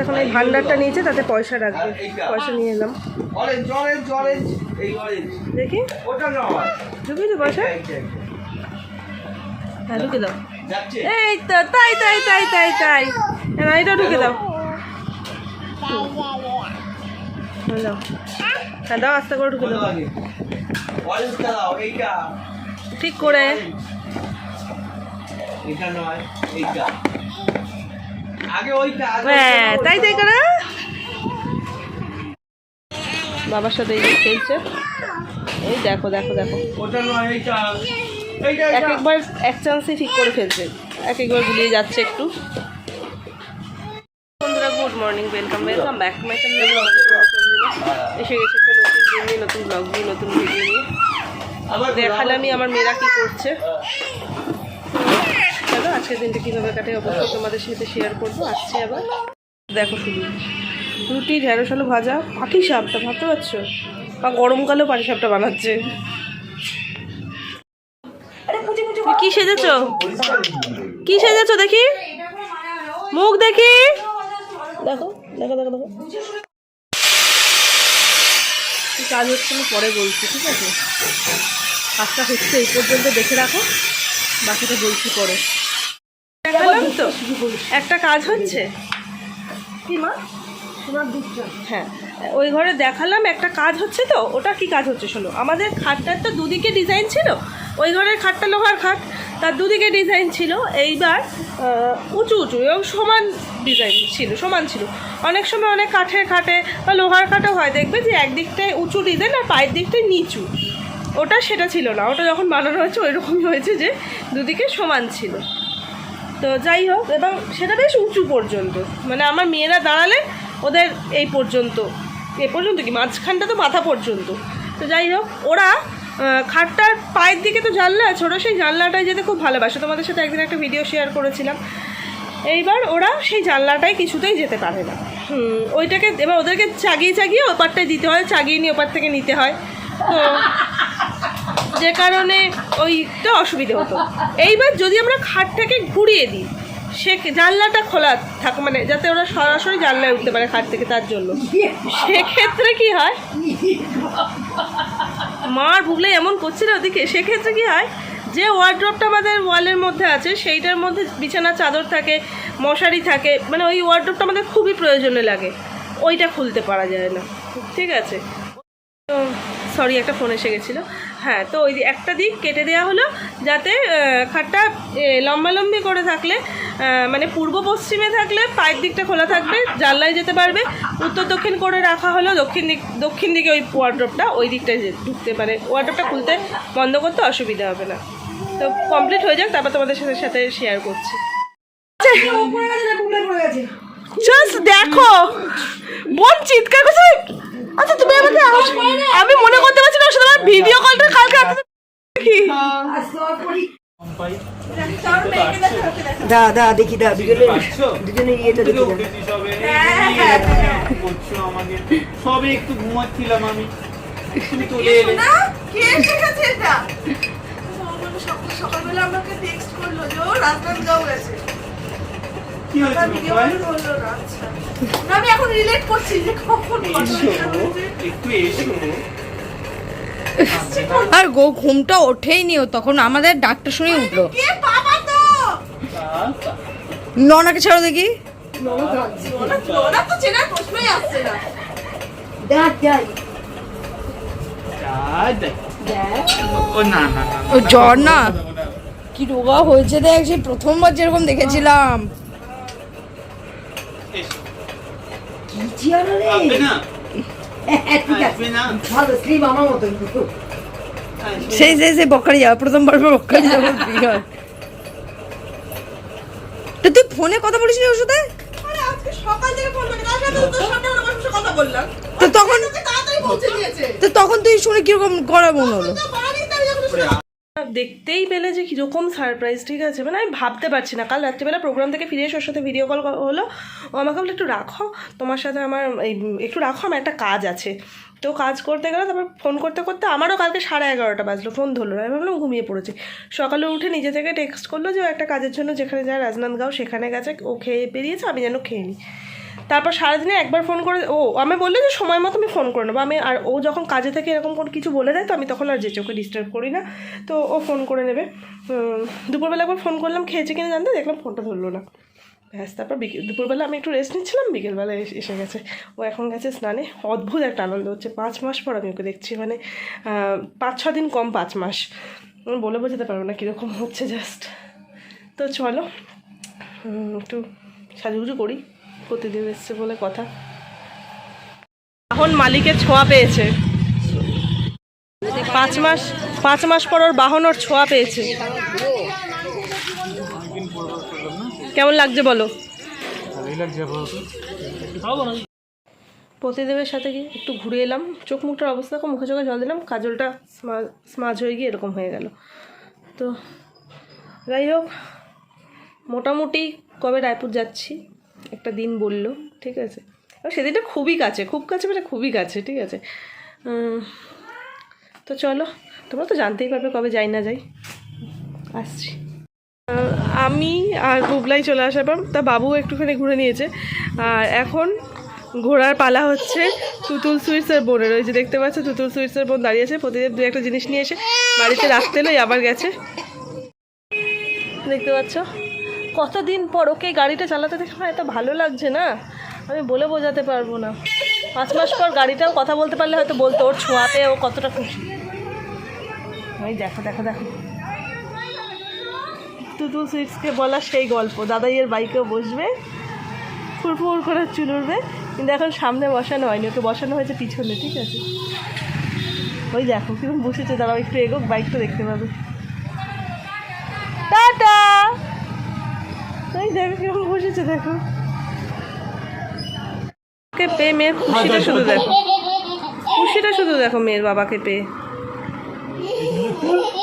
এখন এই ভান্ডারটা নিয়েছে তাতে পয়সা রাখবে। পয়সা নিয়ে এলাম। দেখি। নয় ঢুকিয়েছো পয়সা। হ্যাঁ ঢুকে দাও। এই তো তাই তাই তাই তাই তাই। না এটা ঢুকে দাও। হ্যাঁ, দাও। হ্যাঁ দাও আস্তে করে ঢুকে দাও। ঠিক করে। এটা নয় এইটা। তাই তাই করে? বাবার সাথে এই খেলছে। এই দেখো দেখো দেখো। এক একবার এক চান্সে ঠিক করে ফেলছে এক একবার গুলিয়ে যাচ্ছে একটু। বন্ধুরা good morning welcome welcome back to my channel এসে গেছে একটা নতুন দিন নিয়ে নতুন ব্লগ নিয়ে নতুন ভিডিও নিয়ে। আবার দেখালামই আমার মেয়েরা কি করছে। আজকের দিনটা কীভাবে কাটে অবশ্যই তোমাদের সাথে শেয়ার করব। আসছি আবার। দেখো শুধু। রুটি ঢেঁড়স আলু ভাজা পাটি সাপটা ভাবতে পারছ? বা গরমকালেও পাটি সাপটা বানাচ্ছে। কি সেজেছো? কি সেজেছো দেখি? মুখ দেখি? দেখো দেখো দেখো দেখো। কাজ হচ্ছে আমি পরে বলছি ঠিক আছে? কাজটা হচ্ছে এই পর্যন্ত দেখে রাখো বাকিটা বলছি পরে। দেখালাম তো? একটা কাজ হচ্ছে? কি মা? হ্যাঁ ওই ঘরে দেখালাম একটা কাজ হচ্ছে তো? ওটা কি কাজ হচ্ছে শোনো আমাদের খাটটার তো দুদিকে ডিজাইন ছিল ওই ঘরের খাটটা লোহার খাট তার দুদিকে ডিজাইন ছিল এইবার উঁচু উঁচু এবং সমান ডিজাইন ছিল সমান ছিল। অনেক সময় অনেক কাঠের খাটে বা লোহার খাটও হয় দেখবে যে একদিকটায় উঁচু ডিজাইন আর পায়ের দিকটায় নিচু। ওটা সেটা ছিল না ওটা যখন বানানো হয়েছে ওই রকমই হয়েছে যে দুদিকে সমান ছিল। তো যাই হোক, এবং সেটা বেশ উঁচু পর্যন্ত। মানে আমার মেয়েরা দাঁড়ালে ওদের এই পর্যন্ত, এ পর্যন্ত কি? মাঝখানটা তো মাথা পর্যন্ত। তো যাই হোক, ওরা খাটটার পায়ের দিকে তো জানলা আছে, ওরা সেই জানলাটায় যেতে খুব ভালোবাসে। তোমাদের সাথে একদিন একটা ভিডিও শেয়ার করেছিলাম। এইবার ওরা সেই জানলাটায় কিছুতেই যেতে পারে না। ওইটাকে, এবার ওদেরকে চাগিয়ে চাগিয়ে ওপারটায় দিতে হয়, চাগিয়ে নিয়ে ওপার থেকে নিতে হয়। তো যে কারণে ওইটা অসুবিধে হতো। এইবার যদি আমরা খাটটাকে ঘুরিয়ে দিই, সে জানলাটা খোলা থাক মানে যাতে ওরা সরাসরি জানলায় উঠতে পারে খাট থেকে তার জন্য। সেক্ষেত্রে কি হয়? মার ভুগলে এমন করছিল ওদিকে। সেক্ষেত্রে কি হয়? যে ওয়ার্ড্রপটা আমাদের ওয়ালের মধ্যে আছে, সেইটার মধ্যে বিছানার চাদর থাকে, মশারি থাকে মানে ওই ওয়ার্ড্রপটা আমাদের খুবই প্রয়োজনে লাগে। ওইটা খুলতে পারা যায় না। ঠিক আছে? সরি একটা ফোন এসে গেছিল। হ্যাঁ তো ওই একটা দিক কেটে দেওয়া হলো যাতে খাটটা লম্বালম্বি করে থাকলে মানে পূর্ব পশ্চিমে থাকলে পায়ের দিকটা খোলা থাকবে জানলায় যেতে পারবে। উত্তর দক্ষিণ করে রাখা হলো দক্ষিণ দিক দক্ষিণ দিকে ওই ওয়ার্ড্রপটা ওই দিকটায় যে- ঢুকতে পারে। ওয়ার্ড্রপটা খুলতে বন্ধ করতে অসুবিধা হবে না। তো কমপ্লিট হয়ে যাক তারপর তোমাদের সাথে সাথে শেয়ার করছি। জাস্ট দেখো। বোন চিৎকার করছে। আচ্ছা তুমি আমাকে আওয়াজ- আমি মনে করতে পারছি না সাথে আমার ভিডিও কলটা কালকে কি দা দা দেখি দা দুজনে দুজনে ইয়েটা দেখি সবে একটু ঘুমাচ্ছিলাম আমি সকালবেলা আমাকে টেক্সট করল যে ও রাজনান্দগাঁও গেছে কি ভিডিও ভাই? কল বলল না না, আমি এখন রিলেট করছি যে কখন একটু এসো। আর গো ঘুমটা ওঠেইনি ও তখন আমাদের ডাকটা শুনে উঠল। কে বাবা তো? ননাকে ছাড়ো দেখি। ও না না না ও জ্বর না? কি রোগা হয়েছে দেখ সেই প্রথমবার যেরকম দেখেছিলাম। সেই সেই সেই বকারি যাওয়া প্রথমবার বকারি তো তুই ফোনে কথা বলিস নি ওর সাথে? তো তখন তো তখন তুই শুনে কীরকম করা মনে হলো দেখতেই পেলে যে কীরকম সারপ্রাইজ ঠিক আছে? মানে আমি ভাবতে পারছি না। কাল রাত্রিবেলা প্রোগ্রাম থেকে ফিরে এসে ওর সাথে ভিডিও কল হলো। ও আমাকে বলে একটু রাখো। তোমার সাথে আমার এই, একটু রাখো, আমার একটা কাজ আছে। তো কাজ করতে গেলে, তারপর ফোন করতে করতে আমারও কালকে সাড়ে এগারোটা বাজলো ফোন ধরলো আমি ভাবলাম, ঘুমিয়ে পড়েছি। সকালে উঠে নিজে থেকে টেক্সট করল যে একটা কাজের জন্য যেখানে যায়, রাজনান্দগাঁও, সেখানে গেছে, ও খেয়ে বেরিয়েছে আমি যেন খেয়ে নিই। তারপর সারাদিনে একবার ফোন করে, ও আমি বললে যে সময় মতো আমি ফোন করে নেব। আমি আর ও যখন কাজে থেকে এরকম কোনো কিছু বলে দেয়, তো আমি তখন আর যে চোখে ডিস্টার্ব করি না। তো ও ফোন করে নেবে। দুপুরবেলা একবার ফোন করলাম, খেয়েছে কিনা জানতে, দেখলাম ফোনটা ধরলো না। ব্যাস, তারপর বিকেল দুপুরবেলা আমি একটু রেস্ট নিচ্ছিলাম বিকেলবেলা এসে- গেছে। ও এখন গেছে স্নানে। অদ্ভুত একটা আনন্দ হচ্ছে। পাঁচ মাস পর আমি ওকে দেখছি মানে পাঁচ, ছ দিন কম পাঁচ মাস। বলে বোঝাতে পারব না কীরকম হচ্ছে জাস্ট তো চলো একটু সাজুগুজু করি। প্রতিদিন এসছে বলে কথা। এখন মালিকের ছোঁয়া পেয়েছে। পাঁচ মাস পাঁচ মাস পর ওর বাহন ওর ছোঁয়া পেয়েছে। কেমন লাগছে বলো? প্রতিদেবের সাথে গিয়ে একটু ঘুরে এলাম? চোখ মুখটার অবস্থা দেখো মুখে চোখে জল দিলাম কাজলটা স্মাজ হয়ে গিয়ে এরকম হয়ে গেল। তো যাই হোক মোটামুটি কবে রায়পুর যাচ্ছি? একটা দিন বলল, ঠিক আছে? সেদিনটা খুবই কাছে, খুব কাছে মানে খুবই কাছে, ঠিক আছে? তো চলো, তোমরা তো জানতেই পারবে কবে যাই না যাই। আসছি। আমি আর বুবলাই চলে আসার পর তা বাবু একটুখানি ঘুরে নিয়েছে। আর এখন ঘোড়ার পালা হচ্ছে তুতুল সুইটসের বোনের। ওই যে দেখতে পাচ্ছ, তুতুল সুইটসের বোন দাঁড়িয়েছে প্রতিদিন দু একটা জিনিস নিয়ে এসে বাড়িতে রাখতে এলোই আবার গেছে। দেখতে পাচ্ছ? কতদিন পর ওকে গাড়িটা চালাতে দেখে এত ভালো লাগছে না? আমি বলে বোঝাতে পারব না। পাঁচ মাস পর গাড়িটাও কথা বলতে পারলে হয়তো বলতো, ওর ছোঁয়াতে ও কতটা খুশি। ওই দেখো দেখো দেখো। টুটু সুইটসকে বলা সেই গল্প। দাদাইয়ের বাইকেও বসবে, ফুরফুর করে চুল উঠবে কিন্তু এখন সামনে বসানো হয়নি, ওকে বসানো হয়েছে পিছনে, ঠিক আছে? ওই দেখো কীরকম বসেছে। দাঁড়াও একটু এগোক বাইক তো দেখতে পাবে টাটা ওই দেখো কীরকম বসেছে দেখো। ওকে পেয়ে মেয়ের খুশিটা শুধু দেখো। খুশিটা শুধু দেখো মেয়ের বাবাকে পেয়ে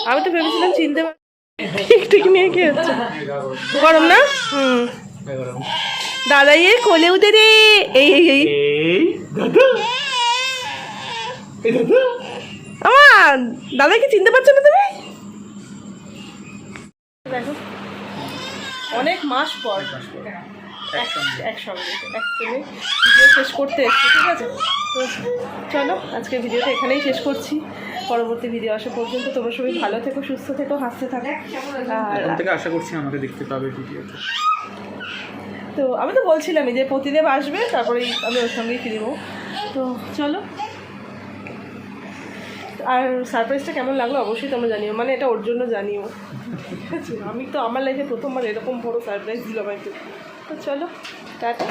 আমি তো ভেবেছিলাম চিনতে পার ঠিক ঠিক নিয়ে কি হচ্ছে গরম না? হুম। দাদাই এ কোলে উঠে রে এই এই আমার দাদাকে চিনতে পারছ না তুমি? দেখো। অনেক মাস পর। এক- একসঙ্গে একসঙ্গে ভিডিও শেষ করতে এসছি ঠিক আছে? তো চলো আজকে ভিডিওটা এখানেই শেষ করছি। পরবর্তী ভিডিও আসা পর্যন্ত তোমরা সবাই ভালো থেকো সুস্থ থেকো হাসতে থাকো। আর থেকে আশা করছি আমাকে দেখতে পাবে ভিডিওতে। তো আমি তো বলছিলামই যে প্রতিদেব আসবে তারপরেই আমি ওর সঙ্গেই ফিরব। তো চলো আর সারপ্রাইজটা কেমন লাগল অবশ্যই তোমরা জানিও। মানে এটা ওর জন্য জানিও। ঠিক আছে? আমি তো আমার লাইফে প্রথমবার এরকম বড় সারপ্রাইজ দিল আমাকে তো চলো, টাটা।